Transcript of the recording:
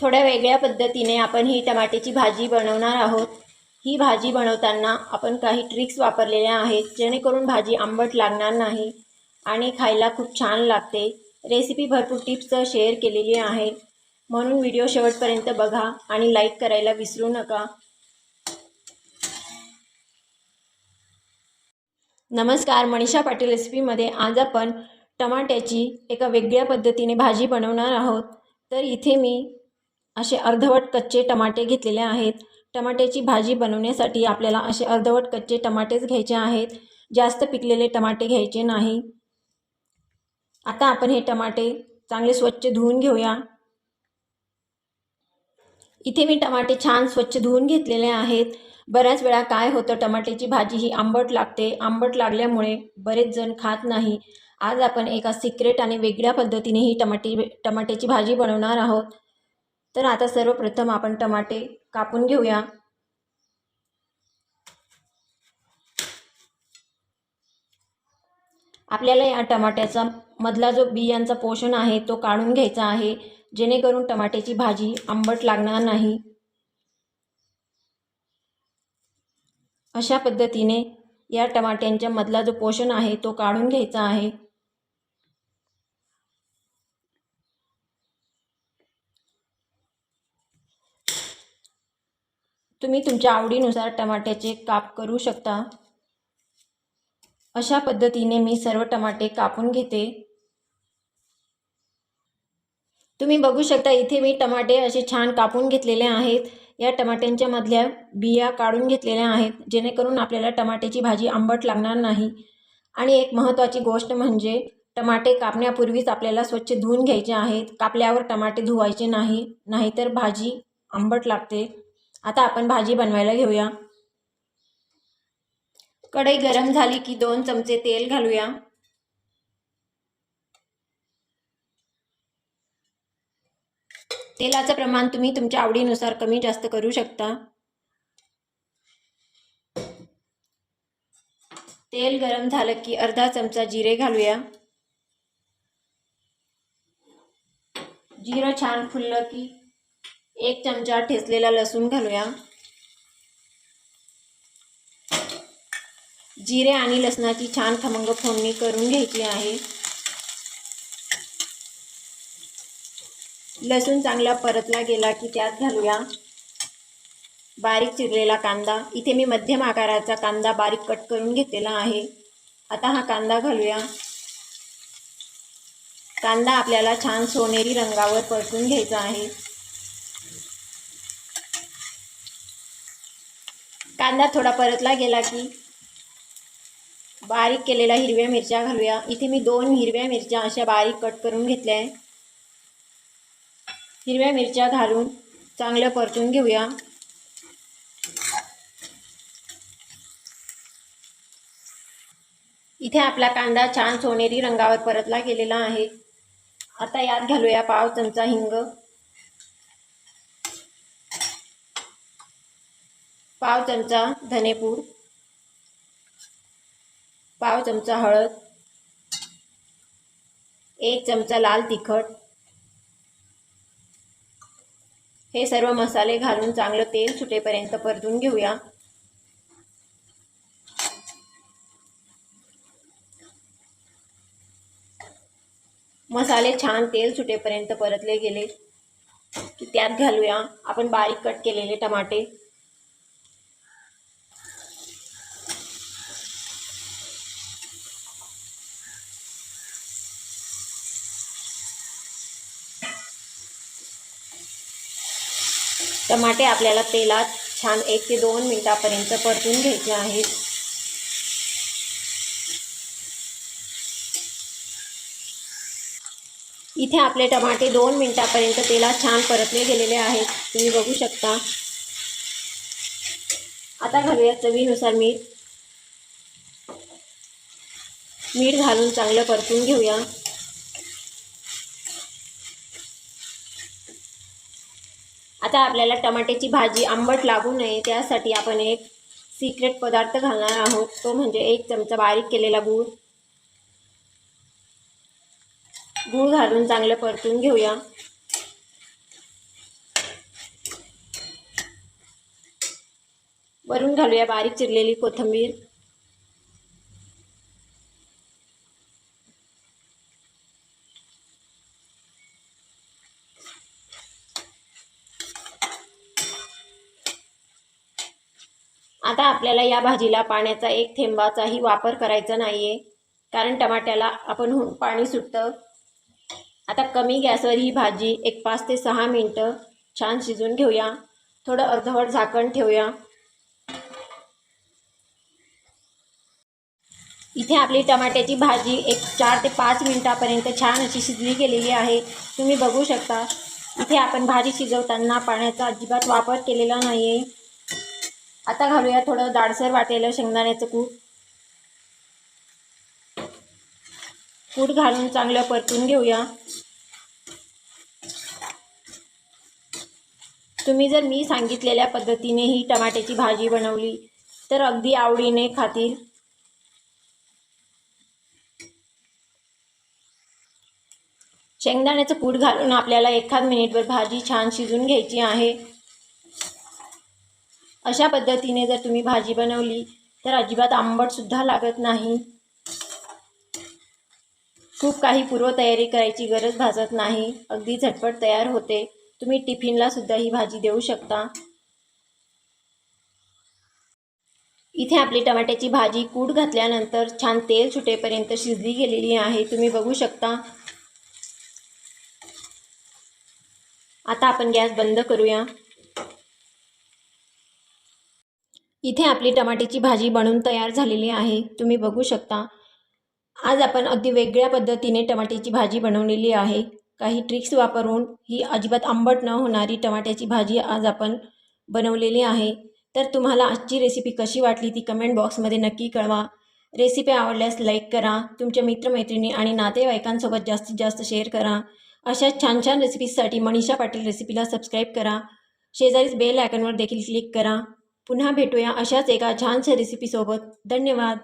थोड्या वेगळ्या पद्धतीने आपण ही टमाट्याची भाजी बनवणार आहोत. ही भाजी बनवताना आपण काही ट्रिक्स वापरलेल्या आहेत जेणेकरून भाजी आंबट लागणार नाही आणि खायला खूप छान लागते. रेसिपी भरपूर टिप्स शेअर केलेली आहे. म्हणून व्हिडिओ शेवटपर्यंत बघा आणि लाईक करायला विसरू नका. नमस्कार मनीषा पाटील रेसिपीमध्ये आज आपण टमाट्याची एका वेगळ्या पद्धतीने भाजी बनवणार आहोत. तर इथे मी असे अर्धवट कच्चे टमाटे घेतलेले आहेत. टमाट्याची भाजी बनवण्यासाठी आपल्याला असे अर्धवट कच्चे टमाटेच घ्यायचे आहेत. जास्त पिकलेले टमाटे घ्यायचे नाही. आता आपण हे टमाटे चांगले स्वच्छ धुवून घेऊया. इथे मी टमाटे छान स्वच्छ धुवून घेतलेले आहेत. बऱ्याच वेळा काय होतं टमाट्याची भाजी ही आंबट लागते. आंबट लागल्यामुळे बरेच जण खात नाही. आज आपण एका सिक्रेट आणि वेगळ्या पद्धतीने ही टमाटी टमाट्याची भाजी बनवणार आहोत. तर आता सर्वप्रथम आपण टमाटे कापून घेऊया. आपल्याला या टमाट्याचा मधला जो बियांचा पोषण आहे तो काढून घ्यायचा आहे. जेणेकरून टमाट्याची भाजी आंबट लागणार नाही. अशा पद्धतीने या टमाट्यांच्या मधला जो पोषण आहे तो काढून घ्यायचा आहे. तुम्ही तुमच्या आवडीनुसार टमाट्याचे काप करू शकता. अशा पद्धतीने मी सर्व टमाटे कापून घेते. तुम्ही बघू शकता इथे मी टमाटे असे छान कापून घेतलेले आहेत. या टमाट्यांच्या मधल्या बिया काढून घेतलेल्या आहेत जेणेकरून आपल्याला टमाट्याची भाजी आंबट लागणार नाही. आणि एक महत्त्वाची गोष्ट म्हणजे टमाटे कापण्यापूर्वीच आपल्याला स्वच्छ धुवून घ्यायचे आहेत. कापल्यावर टमाटे धुवायचे नाही नाहीतर भाजी आंबट लागते. आता आपण भाजी बनवायला घेऊया. कढई गरम झाली की दोन चमचे तेल घालूया. तेलाचं प्रमाण तुम्ही तुमच्या आवडीनुसार कमी जास्त करू शकता. तेल गरम झालं की अर्धा चमचा जिरे घालूया. जिरं छान फुललं की एक चमचा ठेचलेला लसूण घालूया. जिरे आणि लसणाची छान खमंग फोडणी करून घ्यायची आहे. लसूण चांगला परतला गेला की त्यात घालूया. बारीक चिरलेला कांदा. इथे मी मध्यम आकाराचा कांदा बारीक कट करून घेतलेला आहे. आता हा कांदा घालूया. कांदा आपल्याला छान सोनेरी रंगावर परतून घ्यायचा आहे. कांदा थोडा परतला गेला की बारीक केलेल्या हिरव्या मिरच्या घालूया. इथे मी दोन हिरव्या मिरच्या अशा बारीक कट करून घेतल्या आहे हिरव्या मिरच्या घालून चांगलं परतून घेऊया. इथे आपला कांदा छान सोनेरी रंगावर परतला गेलेला आहे. आता यात घालूया पाव चमचा हिंग. पाव चमचा धनेपूड पाव चमचा हळद एक चमचा लाल तिखट. हे सर्व मसाले घालून चांगलं तेल सुटेपर्यंत परतून घेऊया. मसाले छान तेल सुटेपर्यंत परतले गेले की त्यात घालूया आपण बारीक कट केलेले टमाटे. टमाटे आपल्याला तेलात छान एक ते दोन मिनटापर्यंत परतून घ्यायचे आहेत. इथे आपले टमाटे दोन मिनटापर्यंत तेलात छान परतले गेलेले आहेत. तुम्ही बघू शकता. आता घालूया चवीनुसार मीठ. मीठ घालून चांगलं परतून घेऊया. आता आपल्याला टमाट्याची भाजी आंबट लागू नये त्यासाठी आपण एक सिक्रेट पदार्थ घालणार आहोत. तो म्हणजे एक चमचा बारीक केलेला गूळ. गूळ घालून चांगलं परतून घेऊया. वरून घालूया बारीक चिरलेली कोथिंबीर. आता आपल्याला या भाजीला पाण्याचा एक थेंबाचाही वापर करायचा नाही आहे कारण टमाट्याला आपण पाणी सुटतं. आता कमी गॅसवर ही भाजी एक पाच ते सहा मिनटं छान शिजून घेऊया. थोडं अर्धवट झाकण ठेवूया. इथे आपली टमाट्याची भाजी एक चार ते पाच मिनटापर्यंत छान अशी शिजली गेलेली आहे. तुम्ही बघू शकता. इथे आपण भाजी शिजवताना पाण्याचा अजिबात वापर केलेला नाही आहे आता घालूया थोडं जाडसर वाटेलं शेंगदाण्याचं कूट. कूट घालून चांगलं परतून घेऊया. तुम्ही जर मी सांगितलेल्या पद्धतीने ही टमाट्याची भाजी बनवली तर अगदी आवडीने खातील. शेंगदाण्याचं कूट घालून आपल्याला एखाद मिनिटभर भाजी छान शिजून घ्यायची आहे. अशा पद्धतीने जर तुम्ही भाजी बनवली तर अजिबात आंबटसुद्धा लागत नाही. खूप काही पूर्वतयारी करायची गरज भासत नाही. अगदी झटपट तयार होते. तुम्ही टिफिनला सुद्धा ही भाजी देऊ शकता. इथे आपली टमाट्याची भाजी कूट घातल्यानंतर छान तेल सुटेपर्यंत शिजली गेलेली आहे. तुम्ही बघू शकता. आता आपण गॅस बंद करूया. इथे आपली टमाट्याची भाजी बनून तयार झालेली आहे. तुम्ही बघू शकता. आज आपण अगदी वेगळ्या पद्धतीने टमाट्याची भाजी बनवलेली आहे. काही ट्रिक्स वापरून ही अजिबात आंबट न होणारी टमाट्याची भाजी आज आपण बनवलेली आहे. तर तुम्हाला आजची रेसिपी कशी वाटली ती कमेंट बॉक्समध्ये नक्की कळवा. रेसिपी आवडल्यास लाईक करा. तुमच्या मित्रमैत्रिणी आणि नातेवाईकांसोबत जास्तीत जास्त शेअर करा. अशा छान छान रेसिपीजसाठी मनीषा पाटील रेसिपीला सबस्क्राईब करा. शेजारीच बेल आयकनवर देखील क्लिक करा. पुन्हा भेटूया अशाच एका छानशा रेसिपीसोबत धन्यवाद.